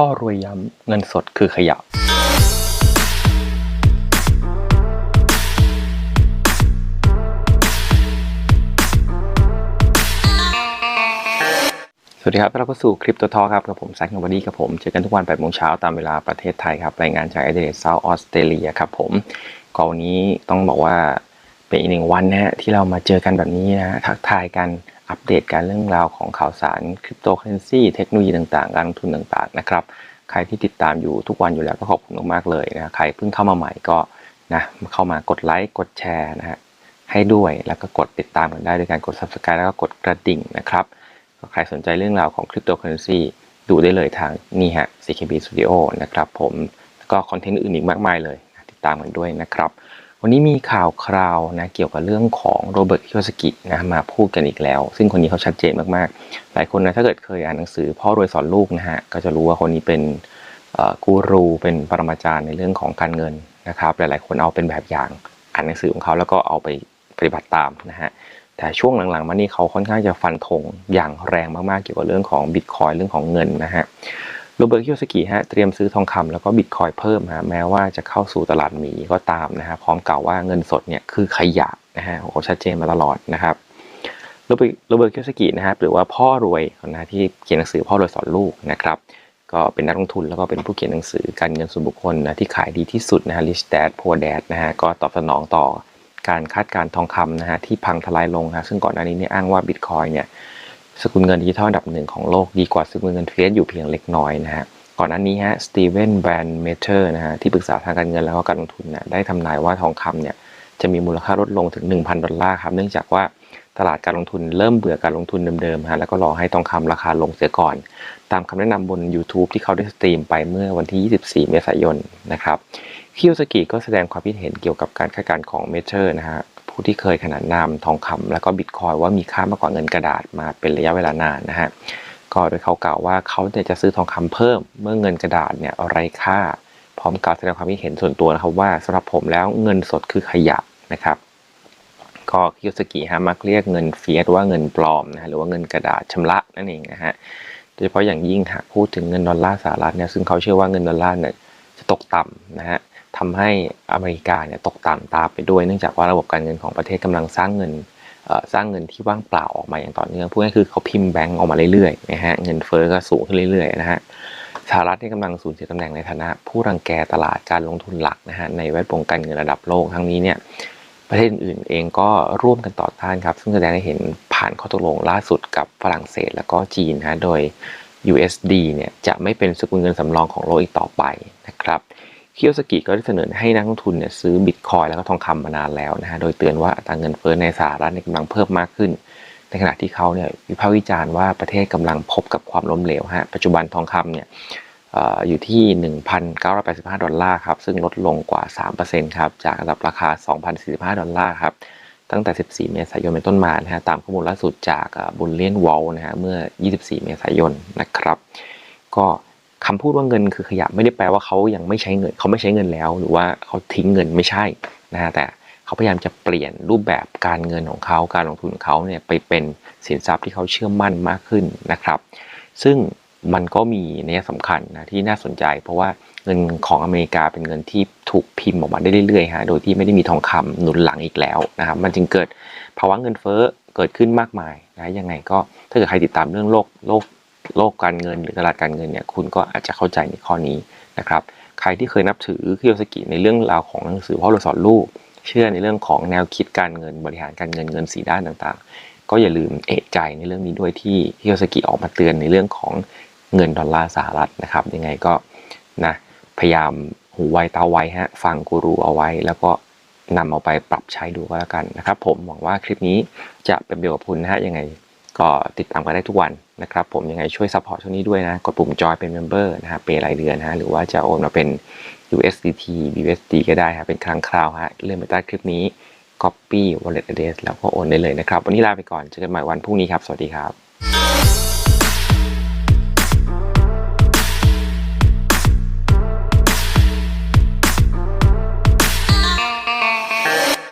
พ่อรวยย้ำเงินสดคือขยะสวัสดีครับต้อนรับเข้าสู่คลิปตัวทอครับกับผมแซคโนบอดี้ครับผม เจอกันทุกวัน8โมงเช้าตามเวลาประเทศไทยครับ รายงานจากแอดเดรสเซาออสเตรเลียครับผมก็วันนี้ต้องบอกว่าเป็นอีกหนึ่งวันนะฮะที่เรามาเจอกันแบบนี้นะทักทายกัน อัปเดตการเรื่องราวของข่าวสารคริปโตเคอเรนซีเทคโนโลยีต่างๆ การลงทุนต่างๆนะครับใครที่ติดตามอยู่ทุกวันอยู่แล้วก็ขอบคุณมากๆเลยนะใครเพิ่งเข้ามาใหม่ก็นะเข้ามากดไลค์กดแชร์นะฮะให้ด้วยแล้วก็กดติดตามกันได้ด้วยการกด subscribe แล้วก็กดกระดิ่งนะครับก็ใครสนใจเรื่องราวของคริปโตเคอเรนซีดูได้เลยทางนี่ฮะ CKB Studio นะครับผมแล้วก็คอนเทนต์อื่นอีกมากมายเลย ติดตามกันด้วยนะครับ วันนี้มีข่าวคราวนะเกี่ยวกับเรื่องของโรเบิร์ตคิโยสกินะมาพูดกันอีกแล้ว ซึ่งคนนี้เขาชัดเจนมากๆ หลายคนนะถ้าเกิดเคยอ่านหนังสือพ่อรวยสอนลูกนะฮะก็จะรู้ว่าคนนี้เป็นกูรูเป็นปรมาจารย์ในเรื่องของการเงินนะครับหลายๆ คนเอาเป็นแบบอย่างอ่านหนังสือของเขาแล้วก็เอาไปปฏิบัติตามนะฮะแต่ช่วงหลังๆมานี่เขาค่อนข้างจะฟันธงอย่างแรงมากๆเกี่ยวกับเรื่องของบิตคอยเรื่องของเงินนะฮะ โรเบิร์ตคิโยสกิฮะเตรียมซื้อทองคำแล้วก็บิตคอยเพิ่มฮะแม้ว่าจะเข้าสู่ตลาดหมีก็ตามนะฮะพร้อมกล่าวว่าเงินสดเนี่ยคือขยะนะฮะโอ้โหชัดเจนมาตลอดนะครับโรเบิร์ตโรเบิร์ตคิโยสกินะฮะหรือว่าพ่อรวยนะที่เขียนหนังสือพ่อรวยสอนลูกนะครับก็เป็นนักลงทุนแล้วก็เป็นผู้เขียนหนังสือการเงินส่วนบุคคลนะที่ขายดีที่สุดนะฮะ Rich Dad Poor Dad นะฮะก็ตอบสนองต่อการคาดการทองคำนะฮะที่พังทลายลงฮะซึ่งก่อนหน้านี้เนี่ยอ้างว่าบิตคอยเนี่ย สกุลเงินดิจิทัลอันดับหนึ่งของโลกดีกว่าสกุลเงินเฟียสอยู่เพียงเล็กน้อยนะฮะก่อนหน้านี้ฮะสตีเวนแบรนด์เมเทอร์นะฮะที่ปรึกษาทางการเงินแล้วก็การลงทุนเนี่ยได้ทำนายว่าทองคำเนี่ยจะมีมูลค่าลดลงถึง 1,000 ดอลลาร์ครับ เนื่องจากว่าตลาดการลงทุนเริ่มเบื่อการลงทุนเดิมๆฮะแล้วก็รอให้ทองคำราคาลงเสียก่อน ตามคำแนะนำบน YouTube ที่เขาได้สตรีมไปเมื่อวันที่ 24 เมษายนนะครับคิโยสกิก็แสดงความคิดเห็นเกี่ยวกับการคาดการณ์ของเมเทอร์นะฮะ ผู้ที่เคยขนานนามทองคำแล้วก็บิตคอยว่ามีค่ามากกว่าเงินกระดาษมาเป็นระยะเวลานานนะฮะก็โดยเขากล่าวว่าเขาจะซื้อทองคำเพิ่มเมื่อเงินกระดาษเนี่ยไร้ค่า พร้อมกับแสดงความคิดเห็นส่วนตัวนะครับว่าสำหรับผมแล้วเงินสดคือขยะนะครับก็คิโยสกิฮะมักเรียกเงินเฟียสว่าเงินปลอมนะฮะหรือว่าเงินกระดาษชำระนั่นเองนะฮะโดยเฉพาะอย่างยิ่งหากพูดถึงเงินดอลลาร์สหรัฐเนี่ยซึ่งเขาเชื่อว่าเงินดอลลาร์เนี่ยจะตกต่ำนะฮะ ทำให้อเมริกาเนี่ยตกต่ำตามไปด้วยเนื่องจากว่าระบบการเงินของประเทศกำลังสร้างเงินสร้างเงินที่ว่างเปล่าออกมาอย่างต่อเนื่องพูดง่ายๆคือเขาพิมพ์แบงก์ออกมาเรื่อยๆนะฮะเงินเฟ้อก็สูงขึ้นเรื่อยๆนะฮะสหรัฐเนี่กำลังสูญเสียตำแหน่งในฐานะ ผู้รังแกตลาดการลงทุนหลักนะฮะในแวดวงการเงินระดับโลกทั้งนี้เนี่ยประเทศอื่นเองก็ร่วมกันต่อต้านครับ ซึ่งแสดงให้เห็นผ่านข้อตกลงล่าสุดกับฝรั่งเศสแล้วก็จีนนะฮะโดย USD เนี่ยจะไม่เป็นสกุลเงินสำรองของโลกอีกต่อไปนะครับ คิโยสกิก็ได้เสนอให้นักลงทุนเนี่ยซื้อบิตคอยแล้วก็ทองคำมานานแล้วนะฮะ โดยเตือนว่าอัตราเงินเฟ้อในสหรัฐกำลังเพิ่มมากขึ้น ในขณะที่เขาเนี่ยวิพากษ์วิจารณ์ว่าประเทศกำลังพบกับความล้มเหลวฮะ ปัจจุบันทองคำเนี่ยเอ่ออยู่ที่ 1,985 ดอลลาร์ครับ ซึ่งลดลงกว่า 3%ครับ จากระดับราคา 2,045 ดอลลาร์ครับ ตั้งแต่ 14 เมษายนเป็นต้นมานะฮะ ตามข้อมูลล่าสุดจากบุลเลียนวอลนะฮะ เมื่อ 24 เมษายนนะครับ ก็ คำพูดว่าเงินคือขยะไม่ได้แปลว่าเขายังไม่ใช้เงิน เขาไม่ใช้เงินแล้ว หรือว่าเขาทิ้งเงินไม่ใช่นะฮะแต่เขาพยายามจะเปลี่ยนรูปแบบการเงินของเขาการลงทุนของเขาเนี่ยไปเป็นสินทรัพย์ที่เขาเชื่อมั่นมากขึ้นนะครับ ซึ่งมันก็มีนัยสำคัญนะที่น่าสนใจ เพราะว่าเงินของอเมริกาเป็นเงินที่ถูกพิมพ์ออกมาได้เรื่อยๆฮะโดยที่ไม่ได้มีทองคำหนุนหลังอีกแล้วนะครับมันจึงเกิดภาวะเงินเฟ้อเกิดขึ้นมากมายนะยังไงก็ถ้าเกิดใครติดตามเรื่องโลกโลก โลกการเงินหรือตลาดการเงินเนี่ยคุณก็อาจจะเข้าใจในข้อนี้นะครับใครที่เคยนับถือคิโยสกิในเรื่องราวของหนังสือพ่อเราสอนลูก เชื่อในเรื่องของแนวคิดการเงินบริหารการเงินเงินสีด้านต่างๆ ก็อย่าลืมเอะใจในเรื่องนี้ด้วยที่ฮิโยสกิออกมาเตือนในเรื่องของเงินดอลลาร์สหรัฐนะครับยังไงก็นะพยายามหูไวตาไวฮะฟังกูรูเอาไว้ แล้วก็นำเอาไปปรับใช้ดูก็แล้วกันนะครับ ผมหวังว่าคลิปนี้จะเป็นประโยชน์กับคุณนะฮะยังไงก็ติดตามกันได้ทุกวัน นะครับผมยังไงช่วยซัพพอร์ตช่วงนี้ด้วยนะ กดปุ่มจอยเป็นเมมเบอร์นะฮะเป็นรายเดือนนะฮะหรือว่าจะโอนมาเป็น USDT BUSD ก็ได้ฮะเป็นครั้งคราวฮะเรื่องมาใต้คลิปนี้ Copy Wallet Address แล้วก็โอนได้เลยนะครับ วันนี้ลาไปก่อนเจอกันใหม่วันพรุ่งนี้ครับ สวัสดีครับ